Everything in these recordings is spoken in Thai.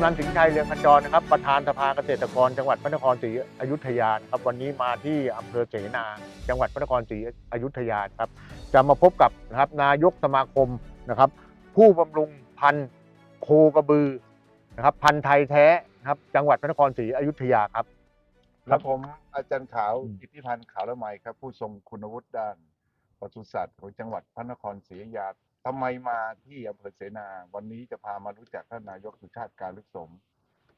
ำนันสิงห์ชัยเรืองขจรนะครับประธานสภาเกษตรกรจังหวัดพระนครศรีอยุธยานะครับวันนี้มาที่อำเภอเสนา จังหวัดพระนครศรีอยุธยาครับจะมาพบกับนะครับนายกสมาคมนะครับ ผู้บำรุงพันธุ์โคกระบือนะครับ พันธุ์ไทยแท้นะครับ จังหวัดพระนครศรีอยุธยาครับครับผมอาจารย์ขาวอืมอิทธิพันธ์ขาวละไมครับ ผู้ทรงคุณวุฒิด้านปศุสัตว์ของจังหวัดพระนครศรีอยุธยา ทำไมมาที่อำเภอเสนา วันนี้จะพามารู้จักท่านนายกสุชาติการลึกสม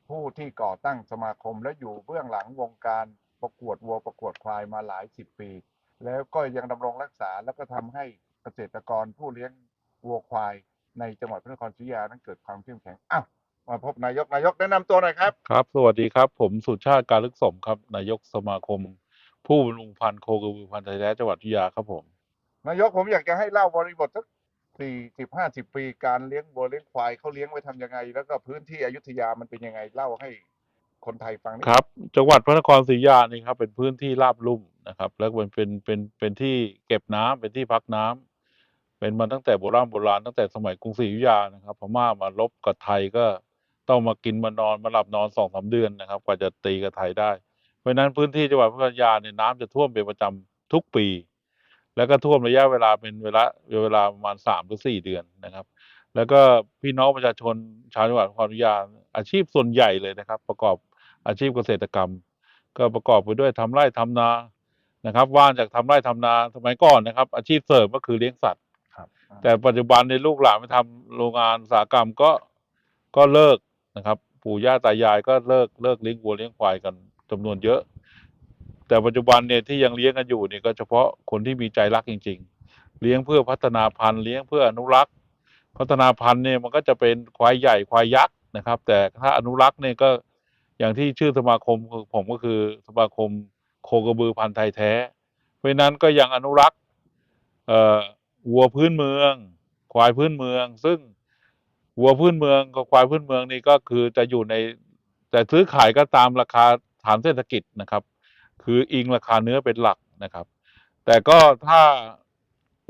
ผู้ที่ก่อตั้งสมาคมและอยู่เบื้องหลังวงการประกวดวัวประกวดควายมาหลายสิบปี แล้วก็ยังดำรงรักษาแล้วก็ทำให้เกษตรกรผู้เลี้ยงวัวควายในจังหวัดพระนครศรีอยุธยานั้นเกิดความเข้มแข็งอ้าวมาพบนายกนายกแนะนำตัวหน่อยครับครับ สวัสดีครับ ผมสุชาติการลึกสมครับ นายกสมาคม ผู้บำรุงพันธุ์โคกระบือพันธุ์ไทยแท้จังหวัดอยุธยาครับผม นายกผมอยากจะให้เล่าบริบทสัก สี่สิบห้าสิบปีการเลี้ยงวัวเลี้ยงควายเขาเลี้ยงไว้ทำยังไง แล้วก็พื้นที่อยุธยามันเป็นยังไงเล่าให้คนไทยฟังนิดครับ จังหวัดพระนครศรีอยุธยานี่ครับเป็นพื้นที่ราบลุ่มนะครับ แล้วก็เป็นเป็นเป็นเป็นที่เก็บน้ำเป็นที่พักน้ำเป็นมาตั้งแต่โบราณโบราณตั้งแต่สมัยกรุงศรีอยุธยานะครับพม่ามาลบกับไทยก็ต้องมากินมานอนมาหลับนอนสองสามเดือนนะครับ กว่าจะตีกับไทยได้ เพราะนั้นพื้นที่จังหวัดพระนครศรีอยุธยาเนี่ยน้ำจะท่วมเป็นประจำทุกปี แล้วก็ท่วมระยะเวลาเป็นเวลาเวลาประมาณสามถึงสี่เดือนนะครับ แล้วก็พี่น้องประชาชนชาวจังหวัดพระนครศรีอยุธยาอาชีพส่วนใหญ่เลยนะครับ ประกอบอาชีพเกษตรกรรม ก็ประกอบไปด้วยทำไร่ทำนานะครับ ว่างจากทำไร่ทำนาสมัยก่อนนะครับ อาชีพเสริมก็คือเลี้ยงสัตว์ครับแต่ปัจจุบันในลูกหลานไปทำโรงงานอุตสาหกรรมก็ก็เลิกนะครับ ปู่ย่าตายายก็เลิกเลิกเลี้ยงวัวเลี้ยงควายกันจำนวนเยอะ แต่ปัจจุบันเนี่ยที่ยังเลี้ยงกันอยู่เนี่ยก็เฉพาะคนที่มีใจรักจริง ๆ เลี้ยงเพื่อพัฒนาพันธุ์เลี้ยงเพื่ออนุรักษ์ พัฒนาพันธุ์เนี่ยมันก็จะเป็นควายใหญ่ควายยักษ์นะครับ แต่ถ้าอนุรักษ์เนี่ยก็อย่างที่ชื่อสมาคมผมก็คือสมาคมโคกระบือพันธุ์ไทยแท้ เพราะนั้นก็ยังอนุรักษ์วัวพื้นเมือง ควายพื้นเมือง ซึ่งวัวพื้นเมืองกับควายพื้นเมืองนี่ก็คือจะอยู่ในแต่ซื้อขายก็ตามราคาฐานเศรษฐกิจนะครับ คืออิงราคาเนื้อเป็นหลักนะครับ แต่ก็ถ้า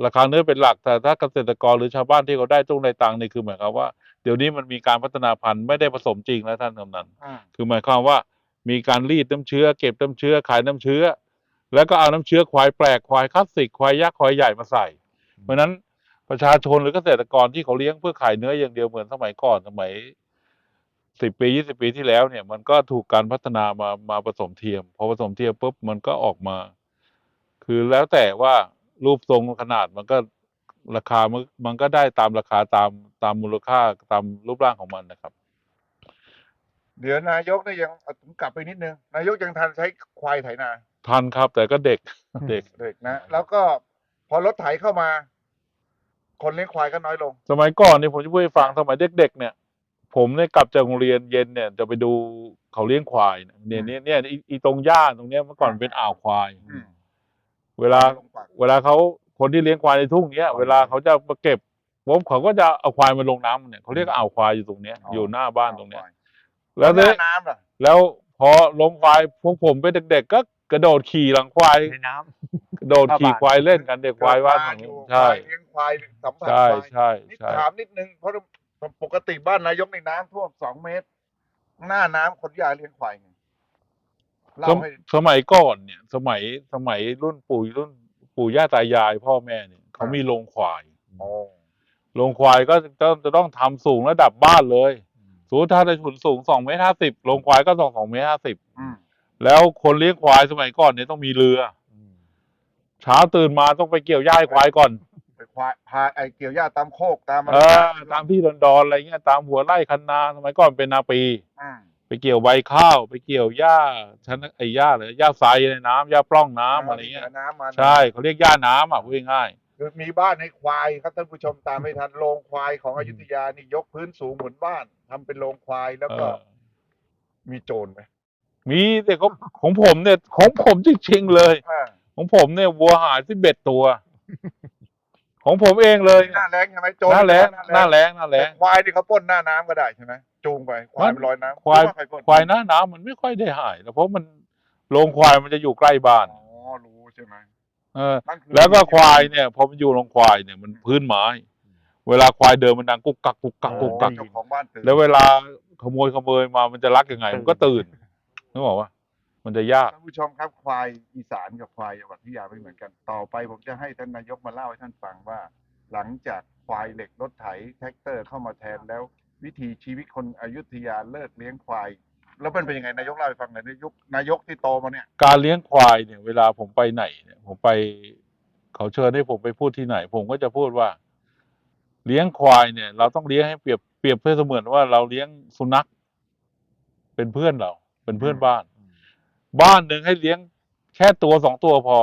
ราคาเนื้อเป็นหลัก แต่ถ้าเกษตรกรหรือชาวบ้านที่เขาได้ตุ้งได้ตังค์นี่คือหมายความว่าเดี๋ยวนี้มันมีการพัฒนาพันธุ์ไม่ได้ผสมจริงแล้วท่านกำนันอืมคือหมายความว่ามีการรีดน้ำเชื้อ เก็บน้ำเชื้อขายน้ำเชื้อ แล้วก็เอาน้ำเชื้อควายแปลกควายคลาสสิกควายยักษ์ควายใหญ่มาใส่ เพราะฉะนั้นประชาชนหรือเกษตรกรที่เขาเลี้ยงเพื่อขายเนื้ออย่างเดียวเหมือนสมัยก่อนสมัย สิบปียี่สิบปีที่แล้วเนี่ย มันก็ถูกการพัฒนามามาผสมเทียม พอผสมเทียมปุ๊บมันก็ออกมา คือแล้วแต่ว่ารูปทรงขนาดมันก็ราคามันมันก็ได้ตามราคาตามตามมูลค่าตามรูปร่างของมันนะครับ เดี๋ยวนายกเนี่ยยังเอาผมกลับไปนิดนึง นายกยังทันใช้ควายไถนา ทันครับ แต่ก็เด็กเด็กเด็กนะ แล้วก็พอรถไถเข้ามา คนเลี้ยงควายก็น้อยลง สมัยก่อนเนี่ยผมจะพูดให้ฟังสมัยเด็กๆเนี่ย ผมเนี่ยกลับจากโรงเรียนเย็นเนี่ยจะไปดูเขาเลี้ยงควายเนี่ยเนี่ยเนี่ยเนี่ยอีอีตรงหญ้าตรงเนี้ยเมื่อก่อนเป็นอ่าวควาย อืม เวลา ลงปากเวลาเขาคนที่เลี้ยงควายในทุ่งเนี้ยเวลาเขาจะมาเก็บปุ๊บเขาก็จะเอาควายมาลงน้ำเนี่ยเขาเรียกอ่าวควายอยู่ตรงเนี้ยอยู่หน้าบ้านตรงเนี้ยแล้แล้ววหน้าเนี่ย น้ำล่ะแล้วพอลงควายพวกผมเป็นเด็กๆก็กระโดดขี่หลังควาย ในน้กระโดดขี่ควายเล่นกันเด็กควายว่านเกิดฝั่งมนี้อยู่ใช่ ควายเลี้ยงควายสัมผัสใช่ควายใช่นี่ใช่ ถามนิดนึงเพราะ ปกติบ้านนายกในน้ำท่วมสองเมตร หน้าน้ำคนยายเลี้ยงควายไงเล่าสมให้สมัยก่อนเนี่ย สมัยสมัยรุ่นปู่รุ่นปู่ย่าตายายพ่อแม่เนี่ยเขามีโรงควายโอ้โรงควายก็จะต้องจะต้องทำสูงระดับบ้านเลยสมมติถ้าได้ถุนสูงสองเมตรห้าสิบโรงควายก็สองสองเมตรห้าสิบอืมแล้วคนเลี้ยงควายสมัยก่อนเนี่ยต้องมีเรือ เช้าตื่นมาต้องไปเกี่ยวหญ้าให้ควายก่อนไป ควายพาไอเกี่ยวหญ้าตามโคกตามอะไรเออตามที่ดอนๆอะไรเงี้ยตามหัวไร่คันนาสมัยก่อนเป็นนาปีอืมไปเกี่ยวใบข้าว ไปเกี่ยวหญ้าชั้นไอ้หญ้าเลยหญ้าทรายในน้ำหญ้าปล้องน้ำอะไรเงี้ยหน้ำมาใช่เขาเรียกหญ้าน้ำอะพูดง่าย คือมีบ้านให้ควายครับท่านผู้ชมตามไม่ทันโรงควายของอยุธยานี่ยกพื้นสูงเหมือนบ้านทำเป็นโรงควายแล้วๆเอก็อ มีโจรไหมมีแต่ของของผมเนี่ยของผมจริงๆเลย อ่าของผมเนี่ยวัวหายสิบเอ็ดตัว ของผมเองเลยหน้าแรงใช่ไหมโจรหน้าแรงหน้าแรงหน้าแรแต่งควายนี่เขาปล้นหน้าน้ำก็ได้ใช่ไหมจูงไปควายมันลอยน้ำควายหรือใรปล้นควายหน้าน้ำมันไม่ค่อยได้หายแล้วเพราะมันโรงควายมันจะอยู่ใกล้บ้านอ๋อรู้ใช่ไหมเออนั่นคือแล้วก็ควายเนี่ยพอมันอยู่โรงควายเนี่ยมันพื้นไม้เวลาควายเดินมันดังกุกกักกุกกักกุกกักเจ้าของบ้านตื่นแล้วเวลาขโมยขโมยมามันจะรักยังไง มันก็ตื่นนึกออกปะ มันจะยากท่านผู้ชมครับควายอีสานกับควายจังหวัดพัทยาไม่เหมือนกัน ต่อไปผมจะให้ท่านนายกมาเล่าให้ท่านฟังว่า หลังจากควายเหล็กรถไถแท็กเตอร์เข้ามาแทนแล้ว วิถีชีวิตคนอยุธยาเลิกเลี้ยงควาย แล้วมันเป็นยังไงนายกเล่าให้ฟังหน่อยนายกนายกที่โตมาเนี่ย การเลี้ยงควายเนี่ย เวลาผมไปไหนเนี่ย ผมไปเขาเชิญให้ผมไปพูดที่ไหน ผมก็จะพูดว่า เลี้ยงควายเนี่ย เราต้องเลี้ยงให้เปรียบเปรียบเพื่อเสมือนว่าเราเลี้ยงสุนัข เป็นเพื่อนเรา เป็นเพื่อนบ้าน บ้านหนึ่งให้เลี้ยงแค่ตัวสองตัวพอ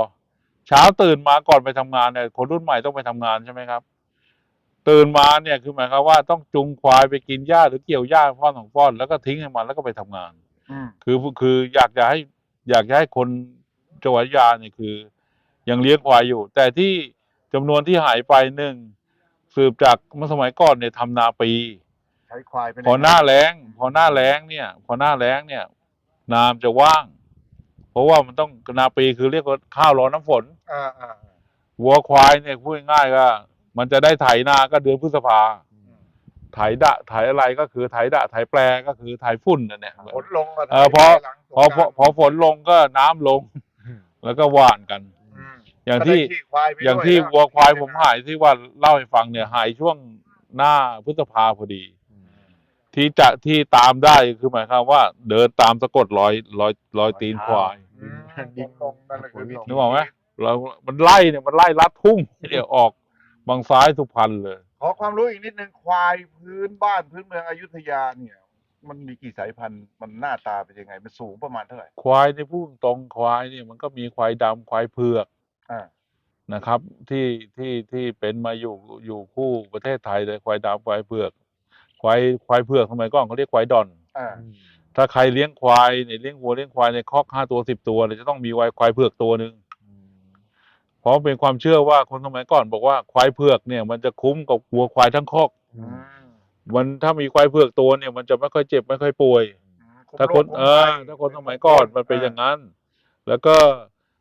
เช้าตื่นมาก่อนไปทำงานเนี่ยคนรุ่นใหม่ต้องไปทำงานใช่ไหมครับ ตื่นมาเนี่ยคือหมายความว่าต้องจุงควายไปกินหญ้าหรือเกี่ยวหญ้าฟ้อนสองฟ้อนแล้วก็ทิ้งให้มันแล้วก็ไปทำงานอืมคือคืออยากจะให้อยากจะให้คนจังหวัดอยุธยาเนี่ยคือ ยังเลี้ยงควายอยู่ แต่ที่จำนวนที่หายไปหนึ่งสืบจากเมื่อสมัยก่อนเนี่ยทำนาปีใช้ควายเป็นพอหน้าแล้งพอหน้าแล้งเนี่ย พอหน้าแล้งเนี่ย นามจะว่าง เพราะว่ามันต้องนาปีคือเรียกว่าข้าวรอน้ำฝนอ่าอ่าวัวควายเนี่ยพูดง่ายๆก็มันจะได้ไถนาก็เดือนพฤษภาไถดะไถอะไรก็คือไถดะไถแปลก็คือไถฝุ่นนั่นแหละฝนลงก็เออพอหลังสงพอกพราอนต์พอฝนลงก็น้ำลง แล้วก็หว่านกันอืมอย่างที่ก็ได้ขี่ควายไปอย่างด้วยที่แล้วัวควายผมหายที่ว่าเล่าให้ฟังเนี่ยหายช่วงหน้าพฤษภาพอดี ที่จะที่ตามได้คือหมายความว่า เดินตามสะกดรอยรอยรอยตีนควายอืมฝนลงนั่นแหละคือนึกออกไหมเรามันไล่เนี่ยมันไล่ลัดทุ่งเดี๋ยวออกบางซ้ายสุพรรณเลย ขอความรู้อีกนิดนึงควายพื้นบ้านพื้นเมืองอยุธยาเนี่ย มันมีกี่สายพันธุ์มันหน้าตาเป็นยังไง มันสูงประมาณเท่าไหร่ควายในพูดตรงควายเนี่ยมันก็มีควายดำควายเผือกอ่านะครับ ที่ที่ที่เป็นมาอยู่อยู่คู่ประเทศไทยเลยควายดำควายเผือก ควายควายเผือกสมัยก่อนเขาเรียกควายดอน อ่า ถ้าใครเลี้ยงควายเนี่ยเลี้ยงวัวเลี้ยงควายในคอกห้าตัวสิบตัวเนี่ยจะต้องมีควายควายเผือกตัวหนึ่งเพราะเป็นความเชื่อว่าคนสมัยก่อนบอกว่าควายเผือกเนี่ย มันจะคุ้มกับวัวควายทั้งคอก อืมมันถ้ามีควายเผือกตัวเนี่ยมันจะไม่ค่อยเจ็บไม่ค่อยป่วย ถ้าคนโรเออถ้าคนสมัยก่อนมันเป็นอย่างนั้น แล้วก็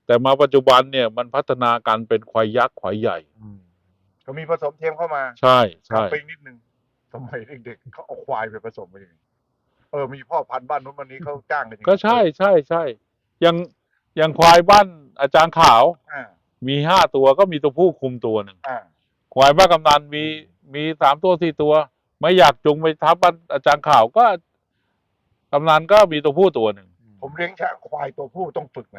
แต่มาปัจจุบันเนี่ยมันพัฒนาการเป็นควายยักษ์ควายใหญ่ ก็มีผสมเทียมเข้ามาใช่กลับใช่ไปนิดนึง สมัยเด็กๆเขาเอาควายไปผสมไปยังไงเออมีพ่อพันธุ์บ้านนู้นวันนี้เขาจ้างกันยังไงก็ใช่ใช่ใช่อย่างอย่างควายบ้านอาจารย์ขาว อ่ามีห้าตัวก็มีตัวผู้คุมตัวหนึ่งอ่าควายบ้านกำนันมีมีสามตัวสี่ตัว ไม่อยากจุงไปทับบ้านอาจารย์ข่าวก็กำนันก็มีตัวผู้ตัวหนึ่งผมเลี้ยงช้างควายตัวผู้ต้องฝึกไหม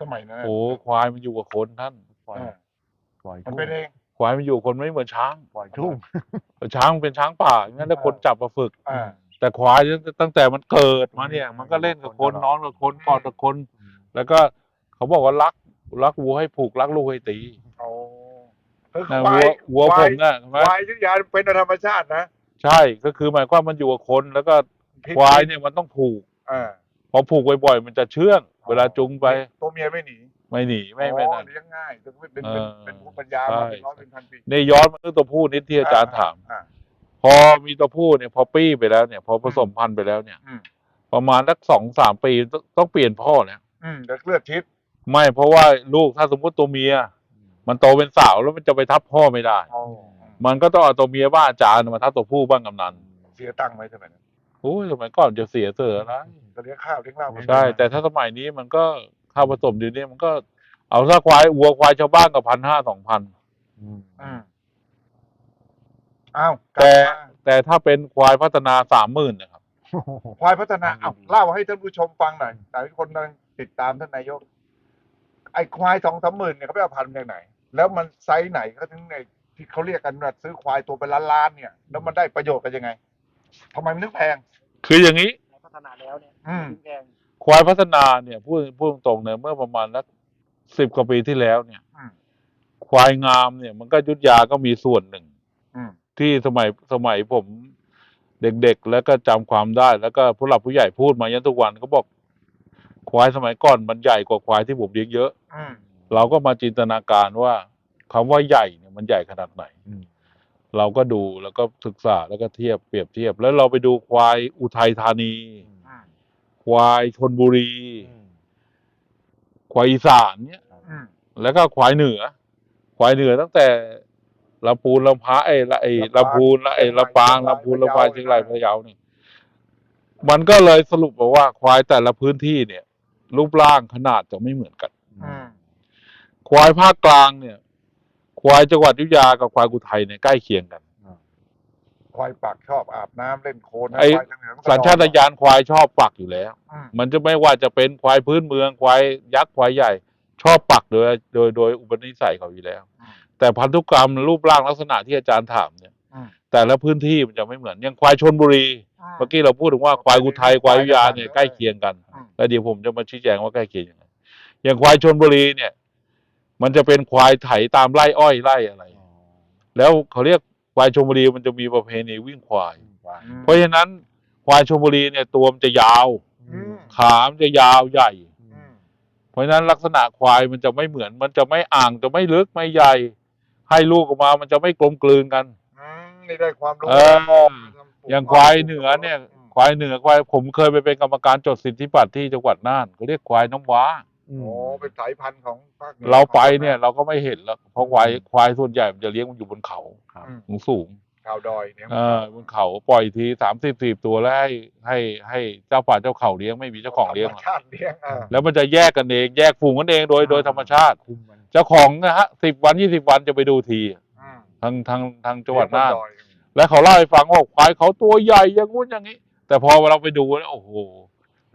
สมัยนั้นน่ะโอ้ควายมันอยู่กับคนท่านอ่าปล่อยมันทุ่งเป็นเอง ควายมันอยู่กับคนไม่เหมือนช้างปล่อยทุ่งช้างมันเป็นช้างป่างั้นแล้วคนจับมาฝึกอ่าแต่ควายตั้งแต่มันเกิดมาเนี่ย มันก็เล่นกับคนนอนกับคนกอดกับคน แล้วก็เขาบอกว่ารักรักวัวให้ผูกรักลูกให้ตีเอาคือนะควาวัยววัวควาผยมเนี่ยเห็นไหมควายยุทธยาเป็นธรรมชาตินะใช่ก็คือหมายความมันอยู่กับคนแล้วก็พิษควายเนี่ยมันต้องผูกอ่าพอผูกบ่อยๆมันจะเชื่อง เวลาจุงไป ตัวเมียไม่หนี ไม่หนีไม่ไม่อ๋อนั่น เลี้ยงง่ายเป็นเป็นเอเป็นอเป็นภูมิปัญญาใช่มาเป็นร้อยเป็นพันปีในย้อนมาเรื่องตัวผู้นิดที่อาจารย์ถามอ่าพอมีตัวผู้เนี่ย พอปี้ไปแล้วเนี่ยพอผสมพันธุ์ไปแล้วเนี่ยอืมประมาณสักสองสามปีต้องต้องเปลี่ยนพ่อแล้วอืมเดี๋ยวเลือดชิดไม่เพราะว่าลูกถ้าสมมติตัวเมีย มันโตเป็นสาวแล้วมันจะไปทับพ่อไม่ได้เอามันก็ต้องเอาตัวเมียบ้านอาจารย์มาทับตัวผู้บ้างกำนันเสียตังค์ไหมสมัยนั้นโอ้ยสมัยก่อนจะเสียเสืออะไรก็เลี้ยงข้าวเลี้ยงเหล้ากันใช่แต่ถ้าสมัยนี้มันก็ ข้าวผสมเดียวนี้มันก็เอาซะควายวัวควายชาวบ้านกับพันห้าสองพันอืมอ้าวกลับแต่มาแต่ถ้าเป็นควายพัฒนาสามหมื่นนะครับ ควายพัฒนาอ้าวเล่าให้ท่านผู้ชมฟังหน่อยหลายคนกำลังติดตามท่านนายก ไอ้ควายสองสามหมื่นเนี่ยเขาไปเอาพันธุ์มาจากไหน แล้วมันไซส์ไหนเขาถึงในที่เขาเรียกกันว่าซื้อควายตัวเป็นล้านๆเนี่ย แล้วมันได้ประโยชน์กันยังไงทำไมมันถึงแพง คืออย่างนี้ พัฒนาแล้วเนี่ยอืมถึงแพง ควายพัฒนาเนี่ยพูดพูดตรงๆเนี่ยเมื่อประมาณสักสิบกว่าปีที่แล้วเนี่ยอืมควายงามเนี่ย มันก็ยุทธยาก็มีส่วนหนึ่งอืมที่สมัยสมัยผมเด็กๆ แล้วก็จำความได้ แล้วก็ผู้หลักผู้ใหญ่พูดมายันทุกวันเขาบอก ควายสมัยก่อนมันใหญ่กว่าควายที่ผมเลี้ยงเยอะอืมเราก็มาจินตนาการว่าคำว่าใหญ่เนี่ยมันใหญ่ขนาดไหนเราก็ดูแล้วก็ศึกษาแล้วก็เทียบเปรียบเทียบ แล้วเราไปดูควายอุทัยธานีอืม ควายชนบุรี ควายอีสานเนี่ยอืม แล้วก็ควายเหนือ ควายเหนือตั้งแต่ลำพูนลำพาไอ้ละไอ้ลำพูนละไอ้ลำปางลำพูนลำพาเชียงรายพะเยาเนี่ยมันก็เลยสรุปมาว่า ควายแต่ละพื้นที่เนี่ย รูปร่างขนาดจะไม่เหมือนกัน อืม ควายภาคกลางเนี่ย ควายจังหวัดอยุธยากับควายกุไทยเนี่ยใกล้เคียงกัน ควายปักชอบอาบน้ำเล่นโคลนนะไอ้ควายทางเหนือก็สัญชาตญาณควายชอบปักอยู่แล้วอืมมันจะไม่ว่าจะเป็นควายพื้นเมืองควายยักษ์ควายใหญ่ ชอบปักโดยโดยโดยอุปนิสัยเขาอยู่แล้วอืมแต่พันธุกรรมรูปร่างลักษณะที่อาจารย์ถามเนี่ยอืมแต่ละพื้นที่มันจะไม่เหมือนอย่างควายชนบุรี เมื่อกี้เราพูดถึงว่าควายกุไทยควายอยุธยาเนี่ยใกล้เคียงกันอืมแล้วเดี๋ยวผมจะมาชี้แจงว่าใกล้เคียงยังไงอย่างควายชนบุรีเนี่ย มันจะเป็นควายไถตามไร่อ้อยไร่อะไร แล้วเขาเรียก ควายชนบุรีมันจะมีประเพณีวิ่งควายอืมเพราะฉะนั้นควายชลบุรีเนี่ยตัวมันจะยาวอืมขามนจะยาวใหญ่อืมเพราะฉะนั้นลักษณะควายมันจะไม่เหมือน มันจะไม่อ่างจะไม่ลึกไม่ใหญ่ ให้ลูกออกมามันจะไม่กลมกลืนกัน อืมนี่ได้ความรู้เออ อย่างควายเหนือเนี่ย ควายเหนือควายผมเคยไปเป็นกรรมการจดสิทธิบัตรที่จังหวัดน่านเขาเรียกควายน้ำว้า โอ้เป็นสายพันธุ์ของภาคหนือเราไปเนี่ย เราก็ไม่เห็นแล้วเพราะควายควายส่วนใหญ่มันจะเลี้ยงมันอยู่บนเขาอืมสูงสูงชาวดอยเนี่ยเออบนเขาปล่อยทีสามสิบสี่ตัวแล้วให้ให้ให้เจ้าป่าเจ้าเขาเลี้ยงไม่มีเจ้าของเลี้ยงธรหรรมอกชาติเลี้ยงอ่าแล้วมันจะแยกกันเองแยกฝูงกันเองโดยโดยธรรมชาติเจ้าของนะฮะสิบวันยี่สิบวันจะไปดูที อืมทางทางทางจังหวัดน่านเลี้ยงบอย แล้วเขาเล่าให้ฟังว่าควายเขาตัวใหญ่อย่างงู้นอย่างนี้ แต่พอเราไปดูแล้วโอ้โห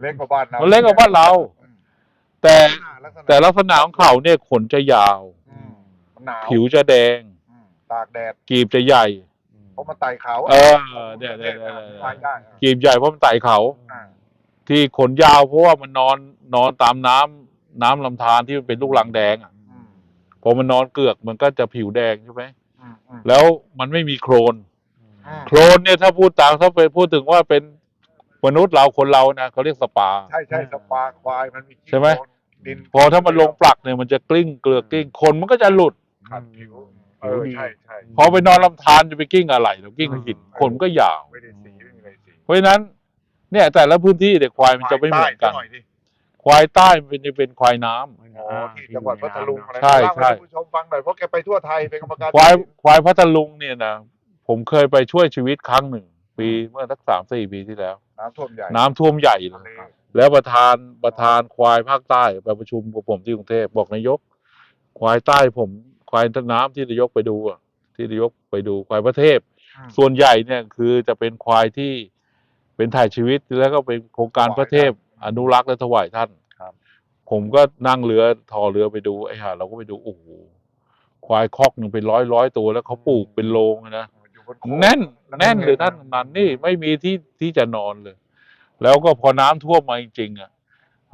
เล็กกว่าบ้านเรามันเล็กกว่าบ้านเราอืม แต่ลักษณะแต่ลักษณะของเขาเนี่ยขนจะยาว อืมมันหนาวผิวจะแดง อืมตากแดดกีบจะใหญ่ เพราะมันไต่เขาเออเนี่ยเนี่ยเนี่ยเนี่ยควายได้อะกีบใหญ่เพราะมันไต่เขา อ่าที่ขนยาวเพราะว่ามันนอนนอนตามน้ำน้ำลำธารที่มันเป็นลูกรังแดงอะอืมพอมันนอนเกือกมันก็จะผิวแดงใช่ไหมอืมอืมแล้วมันไม่มีโครน อืมโคลนเนี่ยถ้าพูดตามถ้าไปพูดถึงว่าเป็นมนุษย์เราคนเรานะเขาเรียกสปา ใช่ใช่สปาควายมันมีขี้ใช่ไหม โคลน ดินพอถ้ามันลงปลักเนี่ยมันจะกลิ้งเกลือกกลิ้งคนมันก็จะหลุด ขัดผิวเออใช่ใช่พอไปนอนลำธารจะไปกิ้งอะไรหรือกิ้งหินคนมันก็ยาว ไม่ได้สีไม่มีอะไรสีเพราะฉะนั้น เนี่ย แต่ละพื้นที่เด็กควายมันจะไม่เหมือนกัน ควายใต้ซะหน่อยดิควายใต้มันเป็นจะเป็นควายน้ำ อ๋อที่จังหวัดพัทลุงอะไรใช่เล่าใช่ให้ท่านผู้ชมฟังหน่อยเพราะแกไปทั่วไทยเป็นกรรมการควายควายพัทลุงเนี่ยนะผมเคยไปช่วยชีวิตครั้งหนึ่ง ปีเมื่อสักสามสี่ปีที่แล้ว น้ำท่วมใหญ่น้ำท่วมใหญ่เลทะย เล แล้วประธานประธานควายภาคใต้ไปประชุมกับผมที่กรุงเทพบอกนายก ควายใต้ผม ควายน้ำที่นายกไปดูอะที่นายกไปดูควายพระเทพอืมส่วนใหญ่เนี่ยคือจะเป็นควายที่เป็นถ่ายชีวิตแล้วก็เป็นโครงการพระเทพอนุรักษ์และถวายท่านครับผมก็นั่งเรือทอเรือไปดูไอ้ห่าเราก็ไปดูโอ้โหควายคอกหนึ่งเป็นร้อยร้อยตัว แล้วเขาปลูกเป็นโรงอะนะอยู่บนโขดแน่นล้วแน่นเลยท่านนันนี่ไม่มีที่ที่จะนอนเลย แล้วก็พอน้ำท่วมมาจริงๆอะ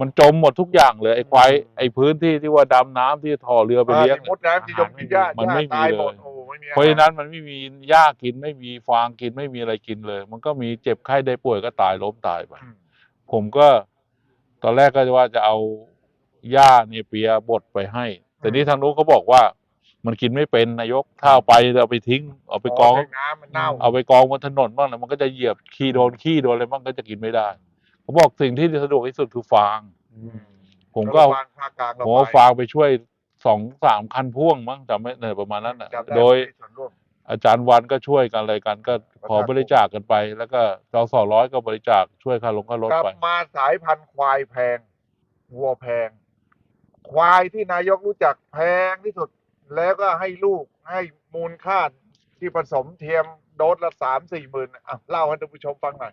มันจมหมดทุกอย่างเลยไอ้ควายไอ้พื้นที่ที่ว่าดำน้ำที่ท่อเรือไปอ่าเลี้ยงที่มดน้ำที่ยมกินหญ้ามันไม่มีหญ้าตายหมดเลยโอ้ไม่มีอหเพราะฉะนั้นมันไม่มีหญ้ากินไม่มีฟางกินไม่มีอะไรกินเลย มันก็มีเจ็บไข้ได้ป่วยก็ตายล้มตายไปอืมผมก็ ตอนแรกก็ว่าจะเอาหญ้าเนเปียบดไปให้ แต่นี่ทางนู้นเขาบอกว่า มันกินไม่เป็นนายกถ้าเอาไปเอาไปทิ้ง เอาไปกองแทน้ำมันเน่าเอาไปกองบนถนนบ้างแล้วมันก็จะเหยียบขี้โดนขี้โดนอะไรบ้างก็จะกินไม่ได้เขาบอกสิ่งที่สะดวกที่สุดคือฟาง ผมก็เอารัฐบาลภาคกลางเรผมเอาไปฟางไปช่วยสองสามคันพ่วงมั้งจำไม่เนี่ยประมาณนั้นน่ะจำไโดยมีส่วนร่วมอาจารย์วันก็ช่วยกันอะไรกัน ก็ขอบริจาคกันไป แล้วก็จอสอร้อยก็บริจาคช่วยค่าลงค่ารถกลับไปมาสายพันธุ์ควายแพงวัวแพง ควายที่นายกรู้จักแพงที่สุด แล้วก็ให้ลูกให้มูลค่าที่ผสมเทียมโดสละสามสี่หมื่นอะเล่าให้ท่านผู้ชมฟังหน่อย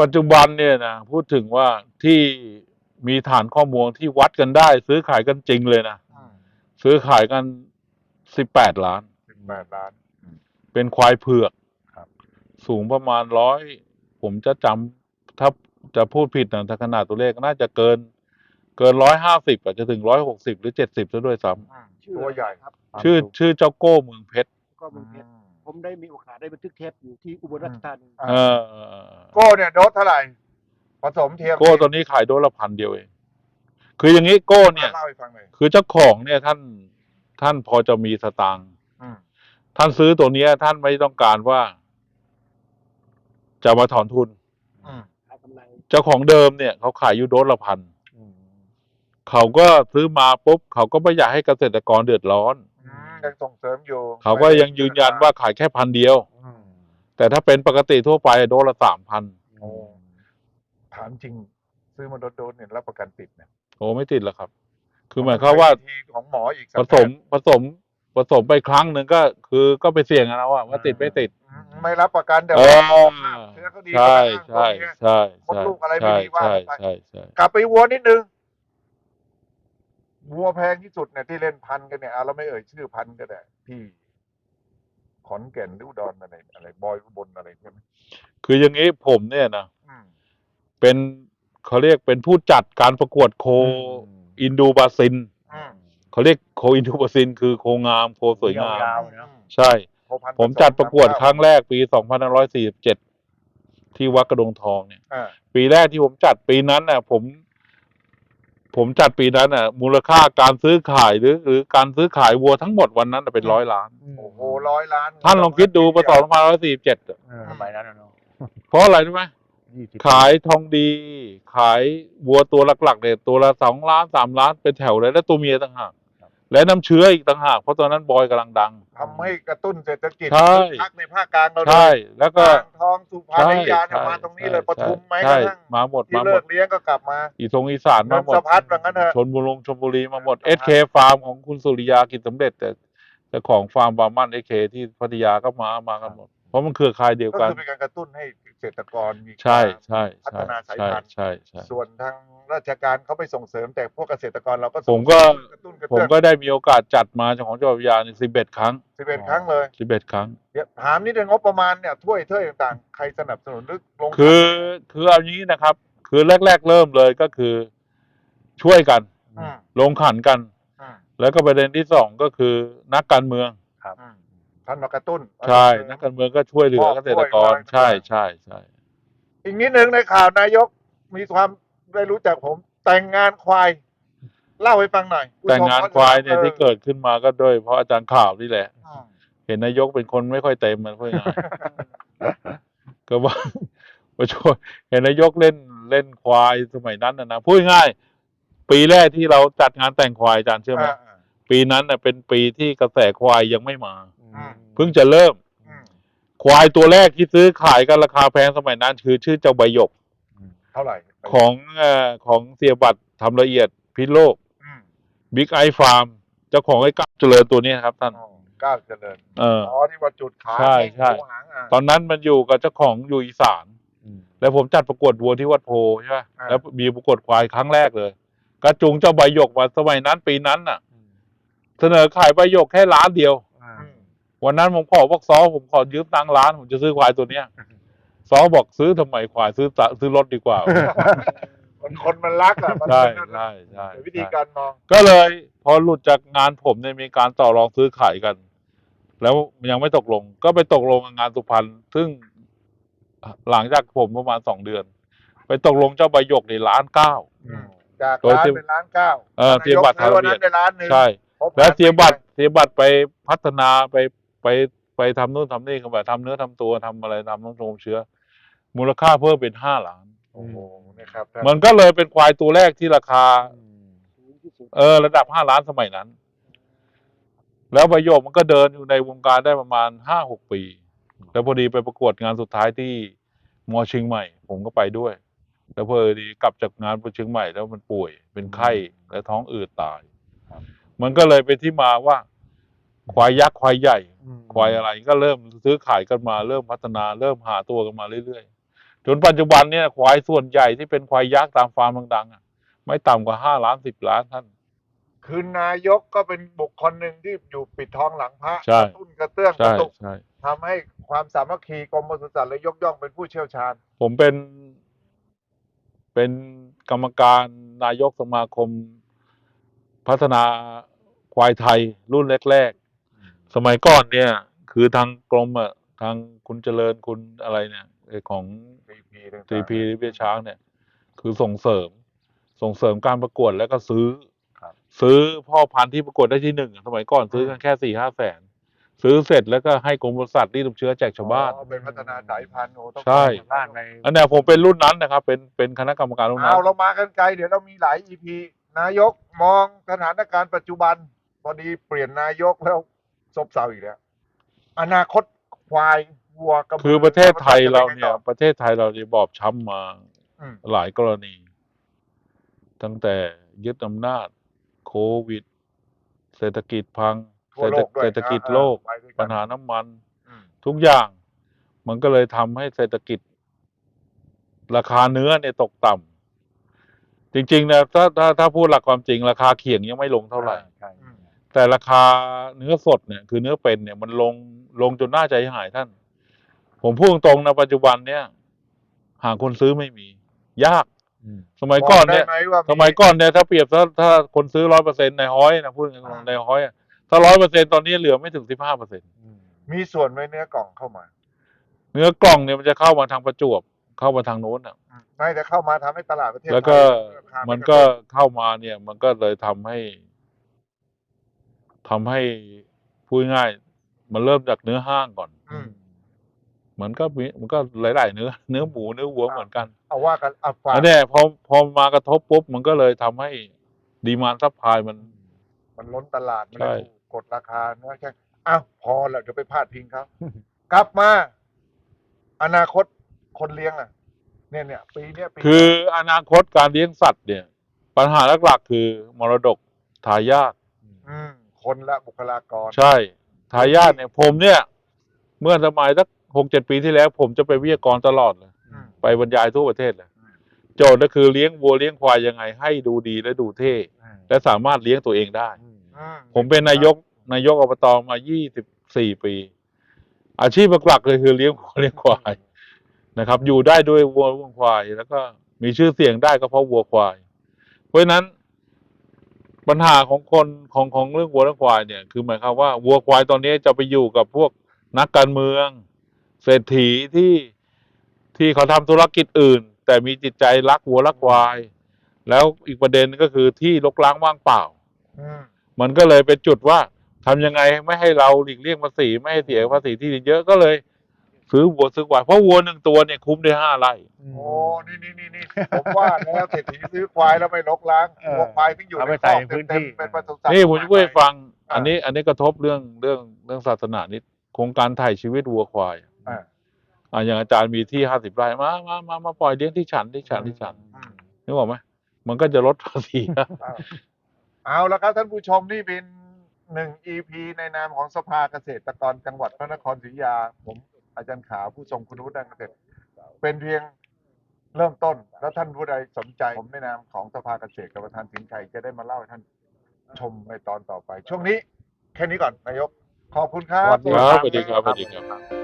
ปัจจุบันเนี่ยนะพูดถึงว่าที่มีฐานข้อมูลที่วัดกันได้ ซื้อขายกันจริงเลยนะ ซื้อขายกันสิบแปดล้าน สิบแปดล้าน เป็นควายเผือกครับ สูงประมาณร้อยผมจะจำถ้าจะพูดผิดนะถ้าขนาดตัวเลขน่าจะเกิน เกินร้อยห้าสิบอาจจะถึงร้อยหกสิบหรือเจ็ดสิบซะด้วยซ้ ตัวใหญ่ ครับำชื่อชื่อเจ้าโก้เมืองเพชรก็เมืองเพชรผมได้มีโอกาสได้บันทึกเทปอยู่ที่อุบลราชธานีอ่าเออโก้เนี่ยโดสเท่าไหร่ ผสมเทียมโก้ตัวนี้ขายโดสละพันเดียวเอง คืออย่างนี้โก้เนี่ย เล่าให้ฟังหน่อยคือเจ้าของเนี่ยท่านท่านพอจะมีสตางค์อืมท่านซื้อตัวเนี้ย ท่านไม่ต้องการว่า จะมาถอนทุน อืมขายกำไรเจ้าของเดิมเนี่ยเขาขายอยู่โดสละพัน เขาก็ซื้อมาปุ๊บเขาก็ไม่อยากให้เกษตรกรเดือดร้อน อืมยังส่งเสริมอยู่เขาก็ยังยืนยันว่าขายแค่พันเดียว อืมแต่ถ้าเป็นปกติทั่วไปโดนละสามพันโอ้ถามจริง ซื้อมาโดนๆเนี่ยรับประกันติดเนี่ยโอ้ไม่ติดหรอกครับ คือหมายความว่าทีของหมออีกผสมผสมผสมไปครั้งหนึ่งก็คือก็ไปเสี่ยงกันแล้วว่าว่าติดไม่ติดไม่รับประกันแต่เอว่าอ เชื้อเขาดีใช่ก็อ้างใช่ตรงเนี้ยใช่มดลูกอะไรไม่ใช่ดีว่าใช่ไปใช่ใช่กลับไปวัวนิดนึง วัวแพงที่สุดเนี่ยที่เล่นพันกันเนี่ยเอาเราไม่เอ่ยชื่อพันก็ได้ที่ขอนแก่นหรืออุดรอะไรอะไรบอยอุบลอะไรใช่ไหมคืออย่างนี้ผมเนี่ยนะอืมเป็นเขาเรียกเป็นผู้จัดการประกวดโคอินดูบาซินอืมเขาเรียกโคอินดูบาซิน คือโคงามโคสวยงามยาวๆนะใช่โคพันธุ์ผมจัดประกวดผสครั้งแรกปี2547ที่วัดกระดงทองเนี่ยอ่าปีแรกที่ผมจัดปีนั้นน่ะ ผม ผมจัดปีนั้นน่ะ มูลค่าการซื้อขายหรือ หรือการซื้อขายวัวทั้งหมดวันนั้นน่ะเป็นร้อยล้าน โอ้โหร้อยล้านท่านลองคิดดูปี2547อะเออสมัยนั้นนะเนาะเพราะอะไรรู้ไหมยี่สิบขายทองดี ขายวัวตัวหลักๆเนี่ยตัวละสองล้านสามล้านเป็นแถวเลยแล้วตัวเมียต่างหาก และน้ำเชื้ออีกต่างหากเพราะตอนนั้นบอยกำลังดัง ทำให้กระตุ้นเศรษฐกิจใช่คึกคักในภาคกลางเราเลยใช่แล้วก็ อ่างทองสุพรรณใช่อยุธยาเนี่ยใช่มาตรงนี้เลยปทุมไหมกใช่ระทั่งมาหมดที่มาหมเลิดกเลี้ยงก็กลับมา อีสงอีสานมาหมดนนทพัฒน์ว่างั้นเถอะชนบุรีชนบุรีมาหมดนเอนทสพัเคฒน์ฟาร์มของคุณสุริยากิจสำเร็จแต่เจ้าของฟาร์มบาร์มันเอเคที่พัทยาก็มามากันหมด เพราะมันเครือข่ายเดียวก็กัน คือเป็นการกระตุ้นให้เกษตรกรมีใช่ความใช่พัฒนาสายใช่พันธุ์ ใช่ใช่ ส่วนทางราชการเขาไปส่งเสริมแต่พวกเกษตรกรเราก็ผมก็ กระตุ้นกระผมเตื้องก็ได้มีโอกาสจัดมาจากของจังหวัดพัทยาในสิบเอ็ดครั้งสิบเอ็ดครั้งเลยสิบเอ็ดครั้ง เดี๋ยวถามนิดนึงงบประมาณเนี่ยถ้วยเท่ยต่างๆ ใครสนับสนุนหรือลงคือคือเอางี้นะครับ คือแรก ๆ เริ่มเลยก็คือ ช่วยกันอืมลงขันกัน อืมแล้วก็ประเด็นที่สองก็คือนักการเมือง อืม ท่านมากระตุ้นใช่นักการเมืองก็ช่วยเหลือมอบเกษตรกรถ้วยมาใช่ใช่ใช่อีกนิดนึงในข่าวนายกมีความได้รู้จักผม แต่งงานควายเล่าให้ฟังหน่อยผู้ชมแต่งงานควายเนี่ยออที่เกิดขึ้นมาก็ด้วย เพราะอาจารย์ข่าวนี่แหละอืมเห็นนายกเป็นคนไม่ค่อยเต็มมันพูดง่ายๆก็ว่ามาช่วยเห็นนายกเล่นเล่นควายสมัยนั้นนะนะพูดง่ายๆปีแรกที่เราจัดงานแต่งควายอาจารย์เชื่อไหมอ่าปีนั้นน่ะเป็นปีที่กระแสควายยังไม่มาอืม เพิ่งจะเริ่มอืมควายตัวแรกที่ซื้อขายกันราคาแพงสมัยนั้น คือชื่อเจ้าใบหยกเท่าไหร่ของเอ่อของเสียบัตรทำละเอียดพิษโลกอืมบิ๊กไอฟาร์มเจ้าของไอ้ก้าวเจริญตัวนี้ครับท่านอ๋อก้าวเจริญเอออ๋อที่ว่าจุดขายใช่ใช่หูหางอะตอนนั้นมันอยู่กับเจ้าของอยู่อีสานแล้วผมจัดประกวดวัวที่วัดโพใช่ไหมอ่าแล้วมีประกวดควายครั้งแรกเลยกระจุงเจ้าใบหยกมาสมัยนั้นปีนั้นน่ะ เสนอขายใบหยกแค่ล้านเดียวอืม วันนั้นผมขอบอกซอผมขอยืมตังค์ล้าน ผมจะซื้อควายตัวเนี้ยซอบอกซื้อทำไมควายซื้อตะซื้อรถดีกว่าคนคนมันรักอะมันใช่เป็นใช่ใช่วิธีการมอง ก็เลย พอหลุดจากงานผมเนี่ยมีการต่อรองซื้อขายกัน แล้วยังไม่ตกลง ก็ไปตกลงกับงานสุพรรณซึ่งหลังจากผมประมาณสองเดือน ไปตกลงเจ้าใบหยกในล้านเก้าจากโดยล้านที่เป็นล้านเก้าเออเตรียมบัตรนายกซื้อวันนั้นได้ล้านหนึ่งใช่พอผ่านแล้วเตรียมบัตรไปเตรียมบัตรไปพัฒนาไป ไปไปทำนู่นทำนี่กันแบบทำเนื้อทำตัวทำอะไรทำน้ำนมเชื้อ มูลค่าเพิ่มเป็นห้าล้าน โอ้โหนะครับท่านมันก็เลยเป็นควายตัวแรกที่ราคา เออ ระดับห้าล้านสมัยนั้น แล้วใบโยกมันก็เดินอยู่ในวงการได้ประมาณห้าหกปี แล้วพอดีไปประกวดงานสุดท้ายที่มอเชียงใหม่ ผมก็ไปด้วย แล้วพอดีกลับจากงานเชียงใหม่แล้วมันป่วย เป็นไข้และท้องอืดตาย มันก็เลยเป็นที่มาว่า ควายยักษ์ควายใหญ่ ควายอะไรก็เริ่มซื้อขายกันมาเริ่มพัฒนาเริ่มหาตัวกันมาเรื่อยๆ จนปัจจุบันเนี่ยควายส่วนใหญ่ที่เป็นควายยักษ์ตามฟาร์มดังๆอะไม่ต่ำกว่าห้าล้านสิบล้านท่าน คือนายกก็เป็นบุคคลหนึ่งที่อยู่ปิดทองหลังพระใช่กระตุ้นกระเตื้องกใช่ระตุกใช่ทำให้ความสามัคคีกรมปศุสัตว์เลยยกย่องเป็นผู้เชี่ยวชาญ ผมเป็น เป็นกรรมการนายกสมาคมพัฒนาควายไทยรุ่นแรกๆ สมัยก่อนเนี่ย คือทางกรมอะทางคุณเจริญคุณอะไรเนี่ยไอ้ของ CP ต่างๆตีพีเบี้ยช้างเนี่ย คือส่งเสริม ส่งเสริมการประกวดแล้วก็ซื้อ ครับ ซื้อพ่อพันธุ์ที่ประกวดได้ที่หนึ่งสมัยก่อนซื้อกันแค่สี่ห้าแสน ซื้อเสร็จแล้วก็ให้กรมบริษัทรีดน้ำเชื้อแจกชาวบ้าน อ๋อเป็นพัฒนาสายพันธุ์โอ้ต้องใช่บ้านไปอันเนี้ยผมเป็นรุ่นนั้นนะครับ เป็นเป็นคณะกรรมการรุ่นนั้เอาน เรามากันไกลเดี๋ยวเรามีหลาย EP นายกมองสถานการณ์ปัจจุบัน พอดีเปลี่ยนนายกแล้ว ซบเซาอีกแล้วอนาคตควายวัวกระบืคือประเทศไทยเราเนี่ยจะป็ไงต่อประเทศไทยเราเนี่ยบอบช้ำมาอืมหลายกรณี ตั้งแต่ยึดอำนาจโควิด เศรษฐกิจพังทั่วโลกด้วยเศรษฐกิจโลกอ่าไปด้วยกันปัญหาน้ำมันอืมทุกอย่าง มันก็เลยทำให้เศรษฐกิจ ราคาเนื้อเนี่ยตกต่ำจริงๆนะถ้าถ้าถ้าพูดหลักความจริงราคาเขียงยังไม่ลงเท่าไหร่ใช่อืม แต่ราคาเนื้อสดเนี่ยคือเนื้อเป็นเนี่ยมันลงลงจนน่าใจหายท่าน ผมพูดตรงๆนะปัจจุบันเนี่ย หาคนซื้อไม่มี ยากอืมสมัยก่อนเนี่ยบได้ไหมว่าสมัยก่อนเนี่ยถ้าเปรียบถ้าถ้าคนซื้อร้อยเปอร์เซ็นต์ในห้อยนะพูดตรงๆในห้อยอะถ้าร้อยเปอร์เซ็นต์ตอนนี้เหลือไม่ถึงสิบห้าเปอร์เซ็นต์อืมมีส่วนไหมเนื้อกล่องเข้ามา เนื้อกล่องเนี่ยมันจะเข้ามาทางประจวบเข้ามาทางโน้นอะอืมไม่แต่เข้ามาทำให้ตลาดประเทศแล้วก็ไทยราคามันก็เข้ามาเนี่ย มันก็เลยทำให้ ทำให้พูดง่ายๆมันเริ่มจากเนื้อห้างก่อนอืม มันก็มีมันก็หลาย ๆ เนื้อ เนื้อหมูเนื้อวัวเหมือนกันเอาว่ากันเอาฝากแล้วเนี่ยพอพอมากระทบปุ๊บมันก็เลยทำให้ดีมานซัพพลายมัน มันล้นตลาดมันใช่เลยถูกกดราคาเนื้อแค่อ้าวพอแล้วเดี๋ยวไปพาดพิงเขา กลับมา อนาคตคนเลี้ยงอะ เนี่ยเนี่ยปีเนี้ยปีคืออนาคตการเลี้ยงสัตว์เนี่ย ปัญหาหลัก ๆ คือมรดกทายาทอืม คนละบุคลากร ใช่ทายาทเนี่ยผมเนี่ย เมื่อสมัยสักหกเจ็ดปีที่แล้ว ผมจะไปนวิทยากรตลอดเลยอืม ไปบรรยายทั่วประเทศเลยอืม โจทย์ก็คือเลี้ยงวัวเลี้ยงควายยังไง ให้ดูดีและดูเท่ และสามารถเลี้ยงตัวเองได้ อืมอืผมเป็นนายกนายกอบตมา 24 ปี อาชีพหลักๆเลยคือเลี้ยงวัวเลี้ยงควายนะครับ อยู่ได้ด้วยวัววัวควาย แล้วก็มีชื่อเสียงได้ก็เพราะวัวควาย เพราะฉะนั้น ปัญหาของคนของของเรื่องวัวและควายเนี่ย คือหมายความว่าวัวควายตอนนี้จะไปอยู่กับพวกนักการเมือง เศรษฐีที่ที่เขาทำธุรกิจอื่น แต่มีจิตใจรักวัวรักควาย แล้วอีกประเด็นก็คือที่รกร้างว่างเปล่าอืมมันก็เลยเป็นจุดว่าทำยังไงไม่ให้เราหลีกเลี่ยงภาษีไม่ให้เสียภาษีที่ดินเยอะก็เลย ซื้อวัวซื้อควายเพราะวัวหนึ่งตัวเนี่ยคุ้มได้ห้าไร่โอ้นี่นี่นี่นี่ผมว่าแล้วเศรษฐีซื้อควายแล้วไม่ลกล้างเออวัวควายที่อยู่เอาในไปคใส่อกในพื้นเต็มที่ๆเป็นปศุสัตว์นี่ผมจะพูดให้ฟังอ่าอันนี้ อันนี้กระทบเรื่องเรื่องเรื่องศาสนานิดโครงการถ่ายชีวิตวัวควายอ่าอ่าอย่างอาจารย์มีที่ห้าสิบไร่มามามามาปล่อยเลี้ยงที่ฉันที่ฉันที่ฉันอืมนึกออกไหมมันก็จะลดภาษีนะเอาเอาละครับท่านผู้ชมนี่เป็นหนึ่ง EP ในนามของสภาเกษตรกรจังหวัดพระนครศรีอยุธยาผม อาจารย์ขาวผู้ทรงคุณวุฒิด้านเกษตรเป็นเพียงเริ่มต้น แล้วท่านผู้ใดสนใจ ผมในนามของสภาเกษตรกับประธานสินชัยจะได้มาเล่าให้ท่านชมในตอนต่อไป ช่วงนี้ แค่นี้ก่อนนายก ขอบคุณครับ สวัสดีครับสวัสดีครับสวัสดีครับ